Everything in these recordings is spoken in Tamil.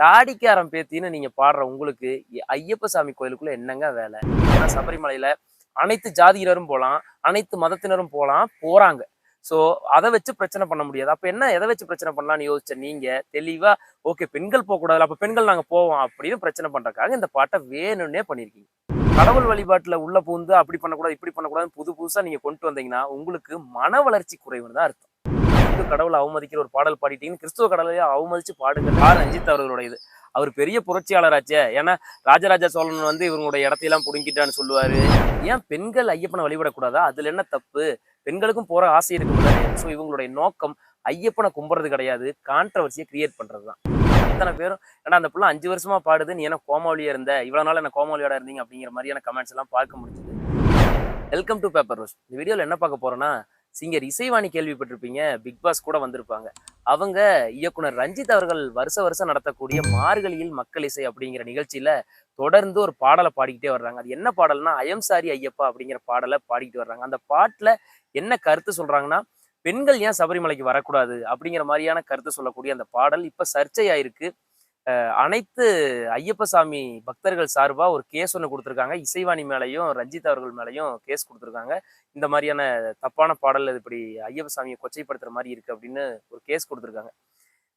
தாடிக்காரன் பேத்தின்னு நீங்க பாடுற உங்களுக்கு ஐயப்பசாமி ஐயப்ப சாமி கோயிலுக்குள்ள என்னங்க வேலை? ஏன்னா சபரிமலையில அனைத்து ஜாதியினரும் போகலாம் அனைத்து மதத்தினரும் போகலாம் போறாங்க. ஸோ அதை வச்சு பிரச்சனை பண்ண முடியாது. அப்போ என்ன எதை வச்சு பிரச்சனை பண்ணலாம்னு யோசிச்ச நீங்க? தெளிவா ஓகே பெண்கள் போகக்கூடாது அப்போ பெண்கள் நாங்கள் போவோம் அப்படின்னு பிரச்சனை பண்றதுக்காக இந்த பாட்டை வேணும்னே பண்ணியிருக்கீங்க கடவுள் வழிபாட்டில் உள்ள பூந்து அப்படி பண்ணக்கூடாது இப்படி பண்ணக்கூடாதுன்னு புது புதுசாக நீங்க கொண்டு வந்தீங்கன்னா உங்களுக்கு மன வளர்ச்சி குறைவுன்னு தான் அர்த்தம். அளவுக்கு கடவுளை அவமதிக்கிற ஒரு பாடல் பாடிட்டீங்கன்னு கிறிஸ்துவ கடவுளையே அவமதிச்சு பாடுங்க. ஆர். ரஞ்சித் அவர்களுடைய இது அவர் பெரிய புரட்சியாளராச்சே. ஏன்னா ராஜராஜ சோழன் வந்து இவங்களுடைய இடத்தையெல்லாம் புடுங்கிட்டான்னு சொல்லுவாரு. ஏன் பெண்கள் ஐயப்பனை வழிபடக்கூடாதா? அதுல என்ன தப்பு? பெண்களுக்கும் போற ஆசை இருக்குல்ல ஸோ இவங்களுடைய நோக்கம் ஐயப்பனை கும்புறது கிடையாது. கான்ட்ரவர்சியை கிரியேட் பண்றது தான் அத்தனை பேரும் ஏன்னா அந்த பிள்ளை அஞ்சு வருஷமா பாடுது. நீ என்ன கோமாவளியா இருந்த? இவ்வளவு நாள் என்ன கோமாவளியோட இருந்தீங்க? அப்படிங்கிற மாதிரியான கமெண்ட்ஸ் எல்லாம் பார்க்க முடிஞ்சது. வெல்கம் டு பேப்பர் ரோஸ் இந்த வீடியோவில் என்ன பார்க்க போறோம்னா சிங்கர் இசைவாணி கேள்விப்பட்டிருப்பீங்க பிக் பாஸ் கூட வந்திருப்பாங்க. அவங்க இயக்குனர் ரஞ்சித் அவர்கள் வருஷ வருஷம் நடத்தக்கூடிய மார்கழியில் மக்கள் இசை அப்படிங்கிற நிகழ்ச்சியில தொடர்ந்து ஒரு பாடலை பாடிக்கிட்டே வர்றாங்க. அது என்ன பாடல்னா அயம் சாரி ஐயப்பா அப்படிங்கிற பாடலை பாடிக்கிட்டு வர்றாங்க. அந்த பாட்டுல என்ன கருத்து சொல்றாங்கன்னா பெண்கள் ஏன் சபரிமலைக்கு வரக்கூடாது? அப்படிங்கிற மாதிரியான கருத்து சொல்லக்கூடிய அந்த பாடல் இப்ப சர்ச்சையாயிருக்கு. அனைத்து ஐயப்ப சாமி பக்தர்கள் சார்பா ஒரு கேஸ் ஒன்று கொடுத்துருக்காங்க. இசைவாணி மேலையும் ரஞ்சித் அவர்கள் மேலையும் கேஸ் கொடுத்துருக்காங்க. இந்த மாதிரியான தப்பான பாடல் இப்படி ஐயப்ப சாமியை கொச்சைப்படுத்துற மாதிரி இருக்கு அப்படின்னு ஒரு கேஸ் கொடுத்துருக்காங்க.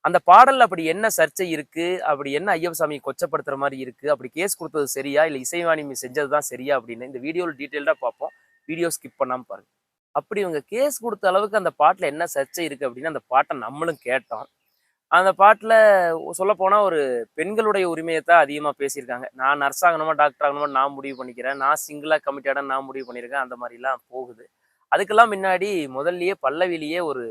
அந்த பாடல் அப்படி என்ன சர்ச்சை இருக்கு? அப்படி என்ன ஐயப்ப சாமியை கொச்சப்படுத்துற மாதிரி இருக்கு? அப்படி கேஸ் கொடுத்தது சரியா? இல்ல இசைவாணி செஞ்சது தான் சரியா? அப்படின்னு இந்த வீடியோவில் டீட்டெயில்டா பார்ப்போம். வீடியோ ஸ்கிப் பண்ணாம பாருங்க. அப்படி இவங்க கேஸ் கொடுத்த அளவுக்கு அந்த பாட்டில் என்ன சர்ச்சை இருக்கு அப்படின்னு அந்த பாட்டை நம்மளும் கேட்டோம். அந்த பாட்டில் சொல்ல ஒரு பெண்களுடைய உரிமையை தான் அதிகமாக பேசியிருக்காங்க. நான் நர்ஸ் ஆகணுமா டாக்டர் ஆகணுமா நான் முடிவு பண்ணிக்கிறேன். நான் சிங்கிளாக கமிட்டடா நான் முடிவு பண்ணியிருக்கேன். அந்த மாதிரிலாம் போகுது. அதுக்கெல்லாம் முன்னாடி முதல்லையே பல்லவிலேயே ஒரு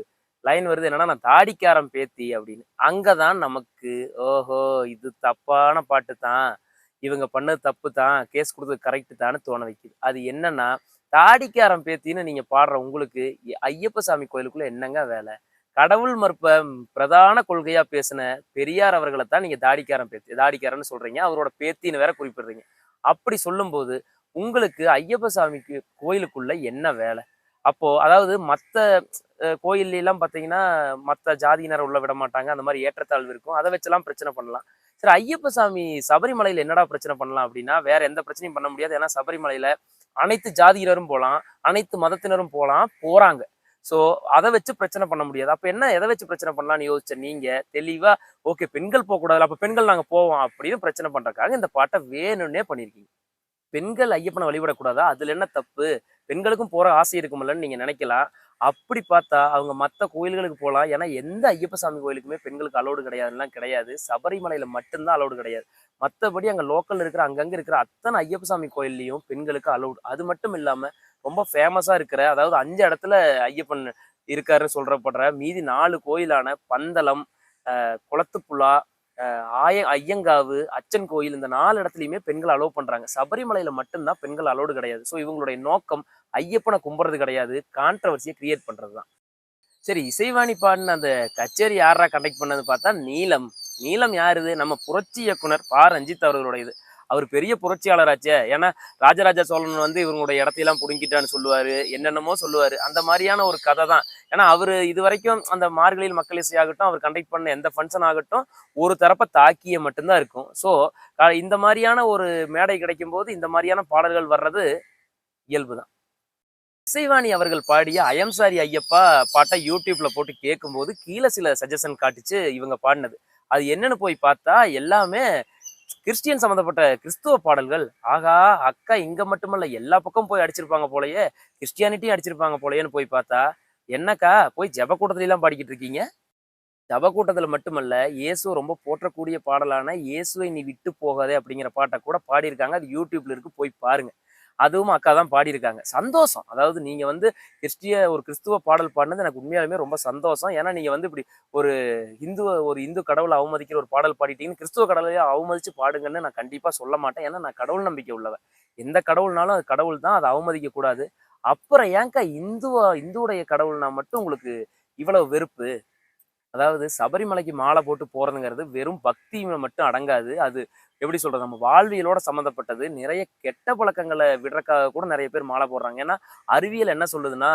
லைன் வருது. என்னன்னா நான் தாடிக்காரன் பேத்தி அப்படின்னு. அங்கே தான் நமக்கு ஓஹோ இது தப்பான பாட்டு தான். இவங்க பண்ணது தப்பு தான். கேஸ் கொடுத்தது கரெக்டு தான்னு தோண வைக்குது. அது என்னன்னா தாடிக்காரன் பேத்தின்னு நீங்கள் பாடுற உங்களுக்கு ஐயப்ப சாமி கோயிலுக்குள்ளே என்னங்க வேலை? கடவுள் மறுப்ப பிரதான கொள்கையா பேசின பெரியார் அவர்களை தான் நீங்க தாடிக்காரன் பேத்தி தாடிக்காரன்னு சொல்றீங்க. அவரோட பேத்தின்னு வேற குறிப்பிடுறீங்க. அப்படி சொல்லும்போது உங்களுக்கு ஐயப்ப சாமிக்கு கோயிலுக்குள்ள என்ன வேலை? அப்போ அதாவது மற்ற கோயில்ல எல்லாம் பாத்தீங்கன்னா மற்ற ஜாதியினர் உள்ள விட மாட்டாங்க. அந்த மாதிரி ஏற்றத்தாழ்வு இருக்கும். அதை வச்செல்லாம் பிரச்சனை பண்ணலாம். சரி ஐயப்ப சாமி சபரிமலையில என்னடா பிரச்சனை பண்ணலாம் அப்படின்னா வேற எந்த பிரச்சனையும் பண்ண முடியாது. ஏன்னா சபரிமலையில அனைத்து ஜாதியினரும் போகலாம் அனைத்து மதத்தினரும் போகலாம் போறாங்க. சோ அதை வச்சு பிரச்சனை பண்ண முடியாது. அப்ப என்ன எதை வச்சு பிரச்சனை பண்ணலாம்னு யோசிச்ச நீங்க தெளிவா ஓகே பெண்கள் போக அப்போ அப்ப பெண்கள் நாங்க போவோம் அப்படின்னு பிரச்சனை பண்ணுறக்காக இந்த பாட்டை வேணும்னே பண்ணியிருக்கீங்க பெண்கள் ஐயப்பனை வழிபடக்கூடாதா அதுல என்ன தப்பு? பெண்களுக்கும் போற ஆசை இருக்குமில்லன்னு நீங்க நினைக்கலாம். அப்படி பார்த்தா அவங்க மற்ற கோயில்களுக்கு போகலாம். ஏன்னா எந்த ஐயப்ப சாமி கோயிலுக்குமே பெண்களுக்கு அலோடு கிடையாதுலாம் கிடையாது. சபரிமலையில மட்டும்தான் அலோடு கிடையாது. மற்றபடி அங்கே லோக்கல் இருக்கிற அங்கங்கே இருக்கிற அத்தனை ஐயப்ப சாமி கோயில்லையும் பெண்களுக்கு அலோடு அது மட்டும் இல்லாமல் ரொம்ப ஃபேமஸாக இருக்கிற அதாவது அஞ்சு இடத்துல ஐயப்பன் இருக்காருன்னு சொல்கிறப்படுற மீதி நாலு கோயிலான பந்தளம் குளத்துப்புழா ஆய ஐயங்காவு அச்சன் கோயில் இந்த நாலு இடத்துலையுமே பெண்கள் அலோவ் பண்ணுறாங்க சபரிமலையில் மட்டும்தான் பெண்கள் அலோடு கிடையாது. ஸோ இவங்களுடைய நோக்கம் ஐயப்பனை கும்புறது கிடையாது. கான்ட்ரவர்சியை கிரியேட் பண்ணுறது தான் சரி இசைவாணி பாடின அந்த கச்சேரி யாரா கண்டக்ட் பண்ணது பார்த்தா நீலம். நீளம் யாருது நம்ம புரட்சி இயக்குனர் பா. ரஞ்சித் அவர்களுடையது அவர் பெரிய புரட்சியாளராச்சே. ஏன்னா ராஜராஜ சோழன் வந்து இவங்களுடைய இடத்தையெல்லாம் புடுங்கிட்டான்னு சொல்லுவார் என்னென்னமோ சொல்லுவார். அந்த மாதிரியான ஒரு கதை தான். ஏன்னா அவர் இது வரைக்கும் அந்த மார்கழியில் மக்கள் இசையாகட்டும் அவர் கண்டக்ட் பண்ண எந்த ஃபங்க்ஷன் ஆகட்டும் ஒரு தரப்பை தாக்கிய மட்டும்தான் இருக்கும். ஸோ இந்த மாதிரியான ஒரு மேடை கிடைக்கும் போது இந்த மாதிரியான பாடல்கள் வர்றது இயல்பு தான். இசைவாணி அவர்கள் பாடிய அயம் சாரி ஐயப்பா பாட்டை யூடியூப்ல போட்டு கேட்கும்போது கீழே சில சஜஷன் காட்டுச்சு இவங்க பாடினது. அது என்னன்னு போய் பார்த்தா எல்லாமே கிறிஸ்டியன் சம்மந்தப்பட்ட கிறிஸ்துவ பாடல்கள். ஆகா அக்கா இங்க மட்டுமல்ல எல்லா பக்கம் போய் அடிச்சிருப்பாங்க போலயே கிறிஸ்டியானிட்டியும் அடிச்சிருப்பாங்க போலயேன்னு போய் பார்த்தா என்னக்கா போய் ஜப கூட்டத்துல பாடிக்கிட்டு இருக்கீங்க? ஜப கூட்டத்தில் மட்டுமல்ல இயேசு ரொம்ப போற்றக்கூடிய பாடலான இயேசுவை நீ விட்டு போகாதே அப்படிங்கிற பாட்டை கூட பாடியிருக்காங்க. அது யூடியூப்ல இருக்கு போய் பாருங்க. அதுவும் அக்கா தான் பாடியிருக்காங்க. சந்தோஷம். அதாவது நீங்கள் வந்து கிறிஸ்டிய ஒரு கிறிஸ்துவ பாடல் பாடினது எனக்கு உண்மையாலுமே ரொம்ப சந்தோஷம். ஏன்னா நீங்கள் வந்து இப்படி ஒரு இந்து ஒரு இந்து கடவுளை அவமதிக்கிற ஒரு பாடல் பாடிட்டீங்கன்னு கிறிஸ்துவ கடவுளையே அவமதிச்சு பாடுங்கன்னு நான் கண்டிப்பாக சொல்ல மாட்டேன். ஏன்னா நான் கடவுள் நம்பிக்கை உள்ளவன். எந்த கடவுள்னாலும் அது கடவுள் தான். அதை அவமதிக்கக்கூடாது அப்புறம் ஏன்க்கா இந்துவா இந்துவுடைய கடவுள்னா மட்டும் உங்களுக்கு இவ்வளவு வெறுப்பு? அதாவது சபரிமலைக்கு மாலை போட்டு போகிறதுங்கிறது வெறும் பக்தியில் மட்டும் அடங்காது. அது எப்படி சொல்கிறது நம்ம வாழ்வியலோட சம்மந்தப்பட்டது நிறைய கெட்ட பழக்கங்களை விடுறக்காக கூட நிறைய பேர் மாலை போடுறாங்க. ஏன்னா அறிவியல் என்ன சொல்லுதுன்னா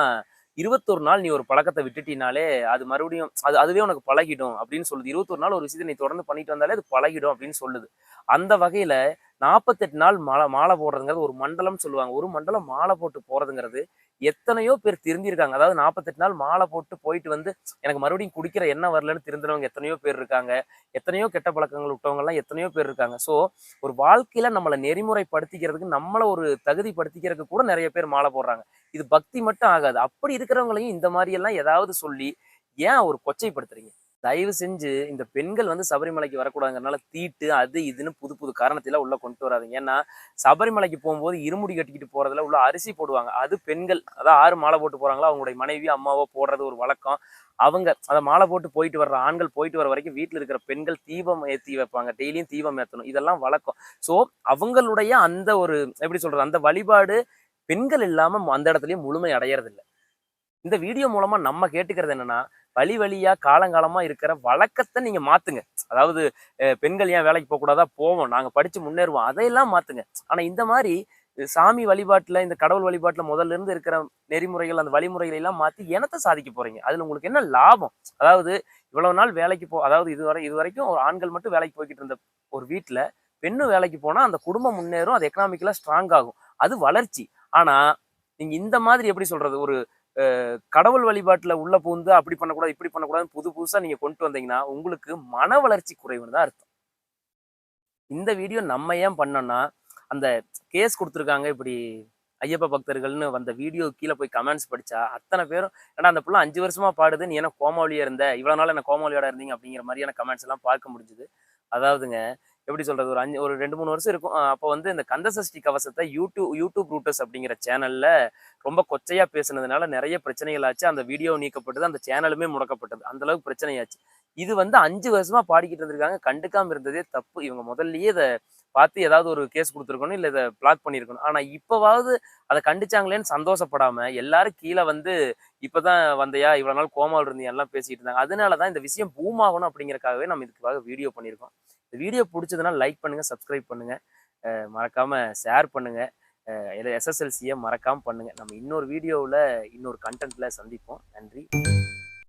இருபத்தொரு நாள் நீ ஒரு பழக்கத்தை விட்டுட்டினாலே அது மறுபடியும் அது அதுவே உனக்கு பழகிடும் அப்படின்னு சொல்லுது. இருபத்தொரு நாள் ஒரு விஷயத்தை நீ தொடர்ந்து பண்ணிட்டு வந்தாலே அது பழகிடும் அப்படின்னு சொல்லுது. அந்த வகையில் நாற்பத்தெட்டு நாள் மாலை மாலை போடுறதுங்கிறது ஒரு மண்டலம் சொல்லுவாங்க. ஒரு மண்டலம் மாலை போட்டு போறதுங்கிறது எத்தனையோ பேர் திருந்திருக்காங்க. அதாவது நாற்பத்தெட்டு நாள் மாலை போட்டு போயிட்டு வந்து எனக்கு மறுபடியும் குடிக்கிற எண்ணம் வரலன்னு திருந்தினவங்க எத்தனையோ பேர் இருக்காங்க. எத்தனையோ கெட்ட பழக்கங்கள் விட்டவங்கலாம் எத்தனையோ பேர் இருக்காங்க. ஸோ ஒரு வாழ்க்கையில நம்மளை நெறிமுறைப்படுத்திக்கிறதுக்கு நம்மளை ஒரு தகுதிப்படுத்திக்கிறதுக்கு கூட நிறைய பேர் மாலை போடுறாங்க. இது பக்தி மட்டும் ஆகாது. அப்படி இருக்கிறவங்களையும் இந்த மாதிரி எல்லாம் ஏதாவது சொல்லி ஏன் ஒரு கொச்சைப்படுத்துறீங்க? தயவு செஞ்சு இந்த பெண்கள் வந்து சபரிமலைக்கு வரக்கூடாதுங்கிறனால தீட்டு அது இதுன்னு புது புது காரணத்தில உள்ள கொண்டு வராதீங்க. ஏன்னா சபரிமலைக்கு போகும்போது இருமுடி கட்டிக்கிட்டு போறதுல உள்ள அரிசி போடுவாங்க. அது பெண்கள் அதான் ஆறு மாலை போட்டு போறாங்களோ அவங்களுடைய மனைவி அம்மாவோ போடுறது ஒரு வழக்கம். அவங்க அதை மாலை போட்டு போயிட்டு வர்ற ஆண்கள் போயிட்டு வர வரைக்கும் வீட்டில் இருக்கிற பெண்கள் தீபம் ஏற்றி வைப்பாங்க. டெய்லியும் தீபம் ஏற்றணும் இதெல்லாம் வழக்கம். ஸோ அவங்களுடைய அந்த ஒரு எப்படி சொல்றது அந்த வழிபாடு பெண்கள் இல்லாமல் அந்த இடத்துலையும் முழுமை அடையறதில்லை. இந்த வீடியோ மூலமா நம்ம கேட்டுக்கிறது என்னன்னா வழி வழியா காலங்காலமா இருக்கிற வழக்கத்தை நீங்க மாத்துங்க. அதாவது பெண்கள் ஏன் வேலைக்கு போக கூடாதா போவோம். நாங்க படிச்சு முன்னேறுவோம். அதையெல்லாம் மாத்துங்க. ஆனா இந்த மாதிரி சாமி வழிபாட்டுல இந்த கடவுள் வழிபாட்டுல முதல்ல இருந்து இருக்கிற நெறிமுறைகள் அந்த வழிமுறைகளை எல்லாம் மாத்தி எனத்தை சாதிக்க போறீங்க. அதுல உங்களுக்கு என்ன லாபம்? அதாவது இவ்வளவு நாள் வேலைக்கு போ அதாவது இதுவரை இது வரைக்கும் ஒரு ஆண்கள் மட்டும் வேலைக்கு போய்கிட்டு இருந்த ஒரு வீட்டுல பெண்ணும் வேலைக்கு போனா அந்த குடும்பம் முன்னேறும் அது எக்கனாமிக்கலா ஸ்ட்ராங் ஆகும். அது வளர்ச்சி. ஆனா நீங்க இந்த மாதிரி எப்படி சொல்றது? ஒரு கடவுள் வழிபாட்டில் உள்ள பூந்து அப்படி பண்ணக்கூடாது இப்படி பண்ணக்கூடாதுன்னு புது புதுசாக நீங்கள் கொண்டு வந்தீங்கன்னா உங்களுக்கு மன வளர்ச்சி குறைவுன்னு தான் அர்த்தம். இந்த வீடியோ நம்ம ஏன் பண்ணோம்னா அந்த கேஸ் கொடுத்துருக்காங்க இப்படி ஐயப்ப பக்தர்கள்னு வந்த வீடியோ கீழே போய் கமெண்ட்ஸ் படித்தா அத்தனை பேரும் ஏன்னா அந்த பிள்ளை அஞ்சு வருஷமா பாடுது நீ என்ன கோமாவளியாக இருந்த? இவ்வளோ நாள் என்ன கோமாவளியோட இருந்தீங்க? அப்படிங்கிற மாதிரியான கமெண்ட்ஸ் எல்லாம் பார்க்க முடிஞ்சுது. அதாவதுங்க எப்படி சொல்றது ஒரு அஞ்சு ஒரு ரெண்டு மூணு வருஷம் இருக்கும். அப்போ வந்து இந்த கந்தசஷ்டி கவசத்தை யூடியூப் யூடியூப் ரூட்டர்ஸ் அப்படிங்கிற சேனல்ல ரொம்ப கொச்சையா பேசுனதுனால நிறைய பிரச்சனைகள் ஆச்சு. அந்த வீடியோ நீக்கப்பட்டது அந்த சேனலுமே முடக்கப்பட்டது. அந்த அளவுக்கு பிரச்சனையாச்சு. இது வந்து அஞ்சு வருஷமா பாடிக்கிட்டு இருந்திருக்காங்க. கண்டுக்காம இருந்ததே தப்பு. இவங்க முதல்லயே இதை பார்த்து ஏதாவது ஒரு கேஸ் கொடுத்துருக்கணும் இல்லை இதை பிளாக் பண்ணியிருக்கணும் ஆனால் இப்போவாவது அதை கண்டிச்சாங்களேன்னு சந்தோஷப்படாமல் எல்லாரும் கீழே வந்து இப்போ தான் வந்தையா? இவ்வளோ நாள் கோமாவில் இருந்தியா எல்லாம் பேசிகிட்டு இருந்தாங்க. அதனால தான் இந்த விஷயம் பூம் ஆகணும் அப்படிங்கிறக்காகவே நம்ம இதுக்காக வீடியோ பண்ணியிருக்கோம் இந்த வீடியோ பிடிச்சதுன்னா லைக் பண்ணுங்கள் சப்ஸ்கிரைப் பண்ணுங்கள் மறக்காமல் ஷேர் பண்ணுங்கள் எஸ்எஸ்எல்சியை மறக்காமல் பண்ணுங்கள் நம்ம இன்னொரு வீடியோவில் இன்னொரு கண்டென்ட்டில் சந்திப்போம். நன்றி.